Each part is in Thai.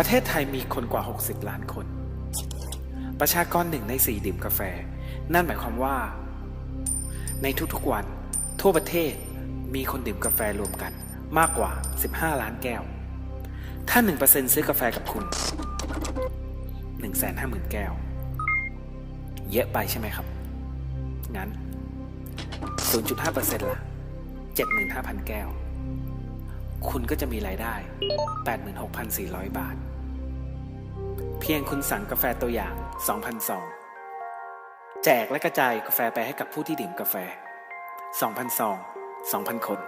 ประเทศไทยมีคนกว่า 60 ล้านคน ประชากรหนึ่งในสี่ดื่มกาแฟ นั่นหมายความว่า ในทุกๆวัน ทั่วประเทศมีคนดื่มกาแฟรวมกันมากกว่า 15 ล้านแก้ว ถ้า 1%ซื้อกาแฟกับคุณ 150,000 แก้ว เยอะไปใช่ไหมครับ งั้น 0.5%ละ75,000 แก้ว คุณก็จะมีรายได้ 86,400 บาท เพียงคุณสั่งกาแฟตัวอย่าง 2,000ซองแจกและกระจายกาแฟไปให้กับผู้ที่ดื่มกาแฟ 2,000ซอง2,000 คน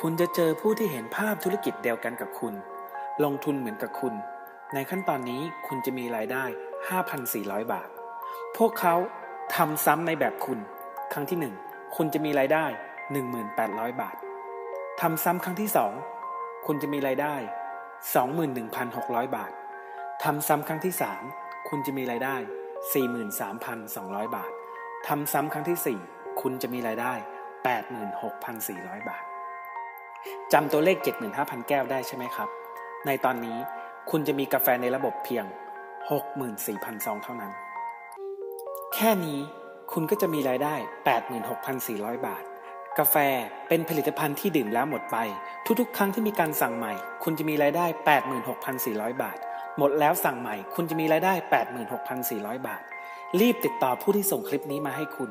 คุณจะเจอผู้ที่เห็นภาพธุรกิจเดียวกันกับคุณ ลงทุนเหมือนกับคุณ ในขั้นตอนนี้คุณจะมีรายได้ 5,400 บาท พวกเขาทำซ้ำในแบบคุณ ครั้งที่ 1 คุณจะมีรายได้ 1,800 บาท ทำซ้ำครั้งที่2คุณจะมีรายได้ 21,600 บาท ทำซ้ำครั้งที่3คุณจะมีรายได้ 43,200 บาท ทำซ้ำครั้งที่4คุณจะมีรายได้ 86,400 บาท จำตัวเลข 75,000 แก้วได้ใช่ไหมครับ ในตอนนี้คุณจะมีกาแฟในระบบเพียง 64,000 ซองเท่านั้น แค่นี้คุณก็จะมีรายได้ 86,400 บาท กาแฟเป็นผลิตภัณฑ์ที่ดื่มแล้วหมดไป ทุกๆ ครั้งที่มีการสั่งใหม่ คุณจะมีรายได้ 86,400 บาท หมดแล้วสั่งใหม่ คุณจะมีรายได้ 86,400 บาท รีบติดต่อผู้ที่ส่งคลิปนี้มาให้คุณ